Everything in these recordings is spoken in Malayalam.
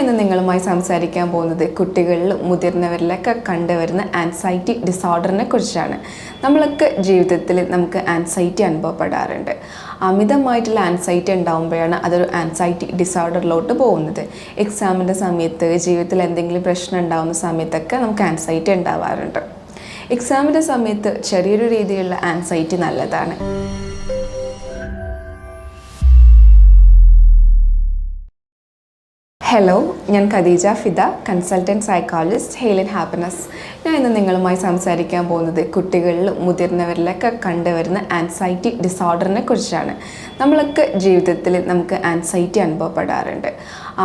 ഇന്ന് നിങ്ങളുമായി സംസാരിക്കാൻ പോകുന്നത് കുട്ടികളിലും മുതിർന്നവരിലൊക്കെ കണ്ടുവരുന്ന ആൻസൈറ്റി ഡിസോർഡറിനെ കുറിച്ചാണ്. നമ്മളൊക്കെ ജീവിതത്തിൽ നമുക്ക് ആൻസൈറ്റി അനുഭവപ്പെടാറുണ്ട്. അമിതമായിട്ടുള്ള ആൻസൈറ്റി ഉണ്ടാകുമ്പോഴാണ് അതൊരു ആൻസൈറ്റി ഡിസോർഡറിലോട്ട് പോകുന്നത്. എക്സാമിന്റെ സമയത്ത് ജീവിതത്തിൽ എന്തെങ്കിലും പ്രശ്നം ഉണ്ടാകുന്ന സമയത്തൊക്കെ നമുക്ക് ആൻസൈറ്റി ഉണ്ടാവാറുണ്ട്. എക്സാമിന്റെ സമയത്ത് ചെറിയൊരു രീതിയിലുള്ള ആൻസൈറ്റി നല്ലതാണ്. ഹലോ ഞാൻ ഖദീജ ഫിദ കൺസൾട്ടന്റ് സൈക്കോളജിസ്റ്റ് ഹെയിലിൻ ഹാപ്പിനെസ് ഞാൻ ഇന്ന് നിങ്ങളുമായി സംസാരിക്കാൻ പോകുന്നത് കുട്ടികളിൽ മുതിർന്നവരിലൊക്കെ കണ്ടുവരുന്ന ആൻസൈറ്റി ഡിസോർഡറിനെ കുറിച്ചാണ്. നമ്മളൊക്കെ ജീവിതത്തിൽ നമുക്ക് ആൻസൈറ്റി അനുഭവപ്പെടാറുണ്ട്.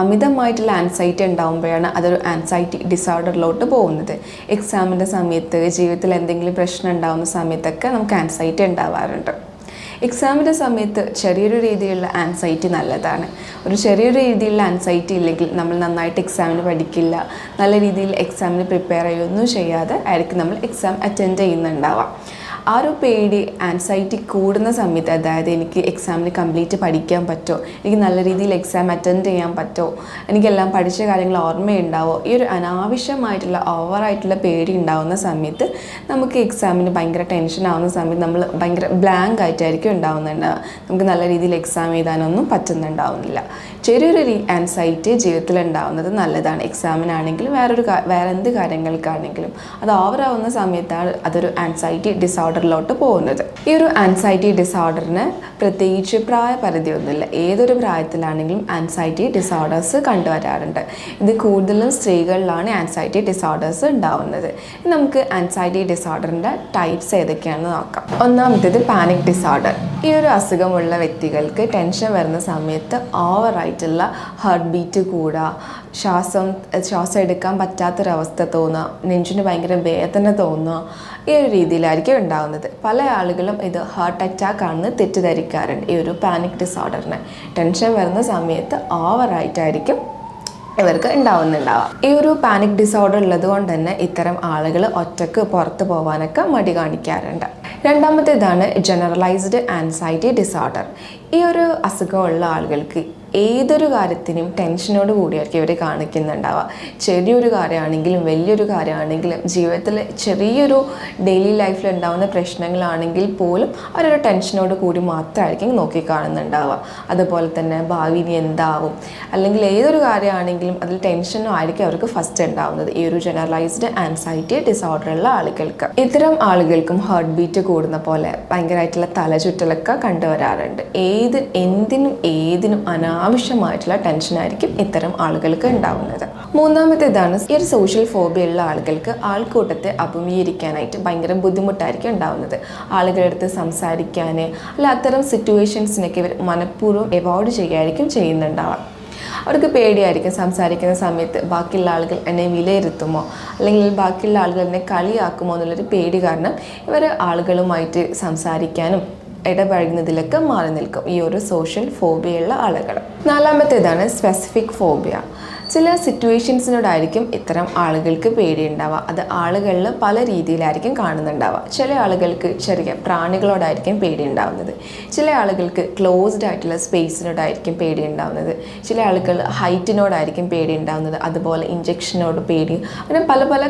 അമിതമായിട്ടുള്ള ആൻസൈറ്റി ഉണ്ടാകുമ്പോഴാണ് അതൊരു ആൻസൈറ്റി ഡിസോർഡറിലോട്ട് പോകുന്നത്. എക്സാമിന്റെ സമയത്ത് ജീവിതത്തിൽ എന്തെങ്കിലും പ്രശ്നം ഉണ്ടാകുന്ന സമയത്തൊക്കെ നമുക്ക് ആൻസൈറ്റി ഉണ്ടാവാറുണ്ട്. എക്സാമിന്റെ സമയത്ത് ചെറിയൊരു രീതിയിലുള്ള ആൻസൈറ്റി നല്ലതാണ്. ഒരു ചെറിയൊരു രീതിയിലുള്ള ആൻസൈറ്റി ഇല്ലെങ്കിൽ നമ്മൾ നന്നായിട്ട് എക്സാമിന് പഠിക്കില്ല. നല്ല രീതിയിൽ എക്സാമിന് പ്രിപ്പയർ ചെയ്യുകയൊന്നും ചെയ്യാതെ ആയിരിക്കും നമ്മൾ എക്സാം അറ്റൻഡ് ചെയ്യുന്നുണ്ടാവാം ആ ഒരു പേടി ആൻസൈറ്റി കൂടുന്ന സമയത്ത് അതായത് എനിക്ക് എക്സാമിന് കംപ്ലീറ്റ് പഠിക്കാൻ പറ്റുമോ എനിക്ക് നല്ല രീതിയിൽ എക്സാം അറ്റൻഡ് ചെയ്യാൻ പറ്റുമോ എനിക്കെല്ലാം പഠിച്ച കാര്യങ്ങൾ ഓർമ്മയുണ്ടാവോ ഈ ഒരു അനാവശ്യമായിട്ടുള്ള ഓവറായിട്ടുള്ള പേടി ഉണ്ടാകുന്ന സമയത്ത് നമുക്ക് എക്സാമിന് ഭയങ്കര ടെൻഷൻ ആവുന്ന സമയത്ത് നമ്മൾ ഭയങ്കര ബ്ലാങ്ക് ആയിട്ടായിരിക്കും ഉണ്ടാവുന്നുണ്ടാവുക നമുക്ക് നല്ല രീതിയിൽ എക്സാം എഴുതാനൊന്നും പറ്റുന്നുണ്ടാവുന്നില്ല. ചെറിയൊരു ആൻസൈറ്റി ജീവിതത്തിൽ ഉണ്ടാവുന്നത് നല്ലതാണ്. എക്സാമിനാണെങ്കിലും വേറൊരു വേറെ എന്ത് കാര്യങ്ങൾക്കാണെങ്കിലും അത് ഓവറാവുന്ന സമയത്താണ് അതൊരു ആൻസൈറ്റി ഡിസോർഡറിലോട്ട് പോകുന്നത്. ഈ ഒരു ആൻസൈറ്റി ഡിസോർഡറിന് പ്രത്യേകിച്ച് പ്രായപരിധിയൊന്നുമില്ല. ഏതൊരു പ്രായത്തിലാണെങ്കിലും ആൻസൈറ്റി ഡിസോർഡേഴ്സ് കണ്ടുവരാറുണ്ട്. ഇത് കൂടുതലും സ്ത്രീകളിലാണ് ആൻസൈറ്റി ഡിസോർഡേഴ്സ് ഉണ്ടാവുന്നത്. നമുക്ക് ആൻസൈറ്റി ഡിസോർഡറിന്റെ ടൈപ്സ് ഏതൊക്കെയാണെന്ന് നോക്കാം. ഒന്നാമത്തേത് പാനിക് ഡിസോർഡർ ഈ ഒരു അസുഖമുള്ള വ്യക്തികൾക്ക് ടെൻഷൻ വരുന്ന സമയത്ത് ഓവറായിട്ടുള്ള ഹാർട്ട് ബീറ്റ് കൂടുക ശ്വാസം ശ്വാസം എടുക്കാൻ പറ്റാത്തൊരവസ്ഥ തോന്നുക നെഞ്ചിന് ഭയങ്കര വേദന തോന്നുക ഈ ഒരു രീതിയിലായിരിക്കും ഉണ്ടാകുന്നത് പല ആളുകളും ഇത് ഹാർട്ട് അറ്റാക്ക് ആണെന്ന് തെറ്റിദ്ധരിക്കാറുണ്ട്. ഈ ഒരു പാനിക് ഡിസോർഡറിന് ടെൻഷൻ വരുന്ന സമയത്ത് ഓവറായിട്ടായിരിക്കും ഇവർക്ക് ഉണ്ടാവുന്നുണ്ടാവാം ഈ ഒരു പാനിക് ഡിസോർഡർ ഉള്ളത് കൊണ്ട് തന്നെ ഇത്തരം ആളുകൾ ഒറ്റയ്ക്ക് പുറത്ത് പോകാനൊക്കെ മടി കാണിക്കാറുണ്ട്. രണ്ടാമത്തേതാണ് ജനറലൈസ്ഡ് ആൻസൈറ്റി ഡിസോർഡർ ഈ ഒരു അസുഖമുള്ള ആളുകൾക്ക് ഏതൊരു കാര്യത്തിനും ടെൻഷനോട് കൂടിയായിരിക്കും ഇവർ കാണിക്കുന്നുണ്ടാവുക. ചെറിയൊരു കാര്യമാണെങ്കിലും വലിയൊരു കാര്യമാണെങ്കിലും ജീവിതത്തിൽ ചെറിയൊരു ഡെയിലി ലൈഫിൽ ഉണ്ടാകുന്ന പ്രശ്നങ്ങളാണെങ്കിൽ പോലും അവരൊരു ടെൻഷനോട് കൂടി മാത്രമായിരിക്കും നോക്കിക്കാണുന്നുണ്ടാവുക അതുപോലെ തന്നെ ഭാവി ഇനി എന്താവും? അല്ലെങ്കിൽ ഏതൊരു കാര്യമാണെങ്കിലും അതിൽ ടെൻഷനും ആയിരിക്കും അവർക്ക് ഫസ്റ്റ് ഉണ്ടാവുന്നത്. ഈ ഒരു ജനറലൈസ്ഡ് ആൻസൈറ്റി ഡിസോർഡർ ഉള്ള ആളുകൾക്ക്. ഇത്തരം ആളുകൾക്കും ഹാർട്ട് ബീറ്റ് കൂടുന്ന പോലെ ഭയങ്കരമായിട്ടുള്ള തലചുറ്റലൊക്കെ കണ്ടുവരാറുണ്ട്. ഏത് എന്തിനും ഏതിനും അനാവശ്യമായിട്ടുള്ള ടെൻഷനായിരിക്കും ഇത്തരം ആളുകൾക്ക് ഉണ്ടാവുന്നത്. മൂന്നാമത്തേതാണ് ഈ ഒരു സോഷ്യൽ ഫോബിയ ഉള്ള ആളുകൾക്ക് ആൾക്കൂട്ടത്തെ അഭിമുഖീകരിക്കാനായിട്ട് ഭയങ്കര ബുദ്ധിമുട്ടായിരിക്കും ഉണ്ടാവുന്നത്. ആളുകളുടെ അടുത്ത് സംസാരിക്കാൻ അല്ല അത്തരം സിറ്റുവേഷൻസിനൊക്കെ ഇവർ മനഃപൂർവം അവോയ്ഡ് ചെയ്യുകയായിരിക്കും ചെയ്യുന്നുണ്ടാവാം. അവർക്ക് പേടിയായിരിക്കും സംസാരിക്കുന്ന സമയത്ത് ബാക്കിയുള്ള ആളുകൾ എന്നെ വിലയിരുത്തുമോ? അല്ലെങ്കിൽ ബാക്കിയുള്ള ആളുകൾ എന്നെ കളിയാക്കുമോ എന്നുള്ളൊരു പേടി കാരണം ഇവർ ആളുകളുമായിട്ട് സംസാരിക്കാനും ഇടപഴകുന്നതിലൊക്കെ മാറി നിൽക്കും ഈ ഒരു സോഷ്യൽ ഫോബിയുള്ള ആളുകൾ. നാലാമത്തേതാണ് സ്പെസിഫിക് ഫോബിയ ചില സിറ്റുവേഷൻസിനോടായിരിക്കും ഇത്തരം ആളുകൾക്ക് പേടിയുണ്ടാവുക. അത് ആളുകളിൽ പല രീതിയിലായിരിക്കും കാണുന്നുണ്ടാവുക. ചില ആളുകൾക്ക് ചെറിയ പ്രാണികളോടായിരിക്കും പേടിയുണ്ടാവുന്നത്. ചില ആളുകൾക്ക് ക്ലോസ്ഡ് ആയിട്ടുള്ള സ്പേസിനോടായിരിക്കും പേടിയുണ്ടാവുന്നത്. ചില ആളുകൾ ഹൈറ്റിനോടായിരിക്കും പേടിയുണ്ടാവുന്നത്. അതുപോലെ ഇഞ്ചക്ഷനോട് പേടി. അങ്ങനെ പല പല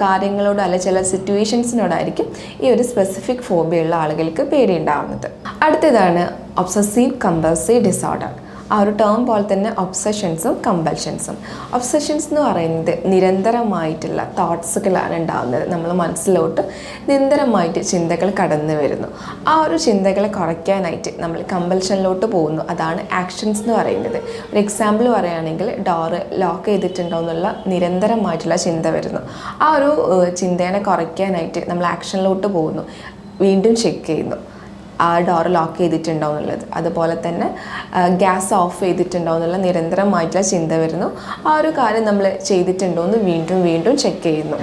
കാര്യങ്ങളോട് അല്ല ചില സിറ്റുവേഷൻസിനോടായിരിക്കും ഈ ഒരു സ്പെസിഫിക് ഫോബിയുള്ള ആളുകൾക്ക് പേടിയുണ്ടാവുന്നത്. അടുത്തതാണ് ഒബ്സസീവ് കമ്പൾസീവ് ഡിസോർഡർ ആ ഒരു ടേം പോലെ തന്നെ ഒബ്സഷൻസും കമ്പൽഷൻസും ഒബ്സഷൻസ് എന്ന് പറയുന്നത് നിരന്തരമായിട്ടുള്ള തോട്ട്സുകളാണ് ഉണ്ടാകുന്നത് നമ്മൾ മനസ്സിലോട്ട് നിരന്തരമായിട്ട് ചിന്തകൾ കടന്നു വരുന്നു. ആ ഒരു ചിന്തകളെ കുറയ്ക്കാനായിട്ട് നമ്മൾ കമ്പൽഷനിലോട്ട് പോകുന്നു. അതാണ് ആക്ഷൻസ് എന്ന് പറയുന്നത്. ഒരു എക്സാമ്പിൾ പറയുകയാണെങ്കിൽ ഡോറ് ലോക്ക് ചെയ്തിട്ടുണ്ടോ എന്നുള്ള നിരന്തരമായിട്ടുള്ള ചിന്ത വരുന്നു. ആ ഒരു ചിന്തയെ കുറയ്ക്കാനായിട്ട് നമ്മൾ ആക്ഷനിലോട്ട് പോകുന്നു. വീണ്ടും ചെക്ക് ചെയ്യുന്നു. ആ ഡോർ ലോക്ക് ചെയ്തിട്ടുണ്ടോ എന്നുള്ളത്. അതുപോലെ തന്നെ ഗ്യാസ് ഓഫ് ചെയ്തിട്ടുണ്ടോ എന്നുള്ള നിരന്തരമായിട്ടുള്ള ചിന്ത വരുന്നു. ആ ഒരു കാര്യം നമ്മൾ ചെയ്തിട്ടുണ്ടോ എന്ന് വീണ്ടും വീണ്ടും ചെക്ക് ചെയ്യുന്നു.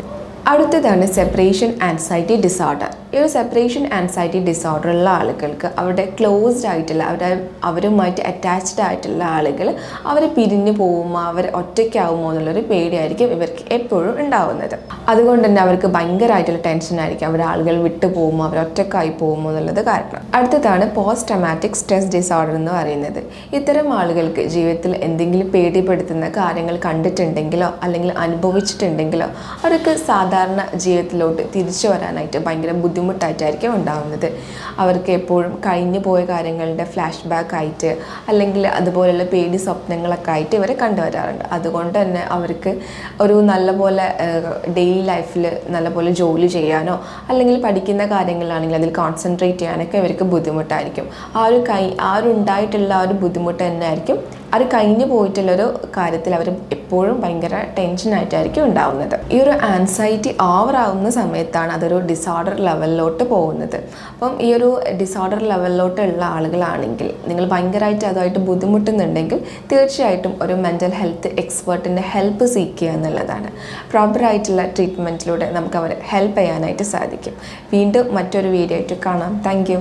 അടുത്തതാണ് സെപ്പറേഷൻ ആൻസൈറ്റി ഡിസോർഡർ ഈ ഒരു സെപ്പറേഷൻ ആൻസൈറ്റി ഡിസോർഡർ ഉള്ള ആളുകൾക്ക് അവരുടെ ക്ലോസ്ഡ് ആയിട്ടുള്ള അവരുടെ അവരുമായിട്ട് അറ്റാച്ച്ഡ് ആയിട്ടുള്ള ആളുകൾ അവർ പിരിഞ്ഞു പോകുമോ അവർ ഒറ്റയ്ക്കാവുമോ എന്നുള്ളൊരു പേടിയായിരിക്കും ഇവർക്ക് എപ്പോഴും ഉണ്ടാവുന്നത്. അതുകൊണ്ട് തന്നെ അവർക്ക് ഭയങ്കരമായിട്ടുള്ള ടെൻഷൻ ആയിരിക്കും. അവർ ആളുകൾ വിട്ടു പോകുമോ അവർ ഒറ്റക്കായി പോകുമോ എന്നുള്ളത് കാരണം. അടുത്തതാണ് പോസ്റ്റ് ട്രമാറ്റിക് സ്ട്രെസ് ഡിസോർഡർ എന്ന് പറയുന്നത്. ഇത്തരം ആളുകൾക്ക് ജീവിതത്തിൽ എന്തെങ്കിലും പേടിപ്പെടുത്തുന്ന കാര്യങ്ങൾ കണ്ടിട്ടുണ്ടെങ്കിലോ അല്ലെങ്കിൽ അനുഭവിച്ചിട്ടുണ്ടെങ്കിലോ അവർക്ക് സാധാരണ ജീവിതത്തിലോട്ട് തിരിച്ചു വരാനായിട്ട് ഭയങ്കര ബുദ്ധിമുട്ടായിട്ടായിരിക്കും ഉണ്ടാകുന്നത് അവർക്ക് എപ്പോഴും കഴിഞ്ഞു പോയ കാര്യങ്ങളുടെ ഫ്ലാഷ് ബാക്ക് ആയിട്ട് അല്ലെങ്കിൽ അതുപോലെയുള്ള പേടി സ്വപ്നങ്ങളൊക്കെ ആയിട്ട് ഇവരെ കണ്ടുവരാറുണ്ട്. അതുകൊണ്ട് തന്നെ അവർക്ക് ഒരു നല്ലപോലെ ഡെയിലി ലൈഫിൽ നല്ലപോലെ ജോലി ചെയ്യാനോ അല്ലെങ്കിൽ പഠിക്കുന്ന കാര്യങ്ങളാണെങ്കിൽ അതിൽ കോൺസെൻട്രേറ്റ് ചെയ്യാനൊക്കെ ഇവർക്ക് ബുദ്ധിമുട്ടായിരിക്കും. ആ ഒരു കൈ ആ ഒരു ഉണ്ടായിട്ടുള്ള ആ ഒരു ബുദ്ധിമുട്ട് തന്നെ ആയിരിക്കും അത് കഴിഞ്ഞു പോയിട്ടുള്ളൊരു കാര്യത്തിൽ അവർ എപ്പോഴും ഭയങ്കര ടെൻഷനായിട്ടായിരിക്കും ഉണ്ടാവുന്നത്. ഈ ഒരു ആൻസൈറ്റി ഓവറാവുന്ന സമയത്താണ് അതൊരു ഡിസോർഡർ ലെവലിലോട്ട് പോകുന്നത്. അപ്പം ഈ ഒരു ഡിസോർഡർ ലെവലിലോട്ടുള്ള ആളുകളാണെങ്കിൽ നിങ്ങൾ ഭയങ്കരമായിട്ട് അതുമായിട്ട് ബുദ്ധിമുട്ടുന്നുണ്ടെങ്കിൽ തീർച്ചയായിട്ടും ഒരു മെന്റൽ ഹെൽത്ത് എക്സ്പേർട്ടിന്റെ ഹെൽപ്പ് സീക്കുക എന്നുള്ളതാണ്. പ്രോപ്പറായിട്ടുള്ള ട്രീറ്റ്മെന്റിലൂടെ നമുക്ക് അവരെ ഹെൽപ്പ് ചെയ്യാനായിട്ട് സാധിക്കും. വീണ്ടും മറ്റൊരു വീഡിയോ ആയിട്ട് കാണാം. താങ്ക്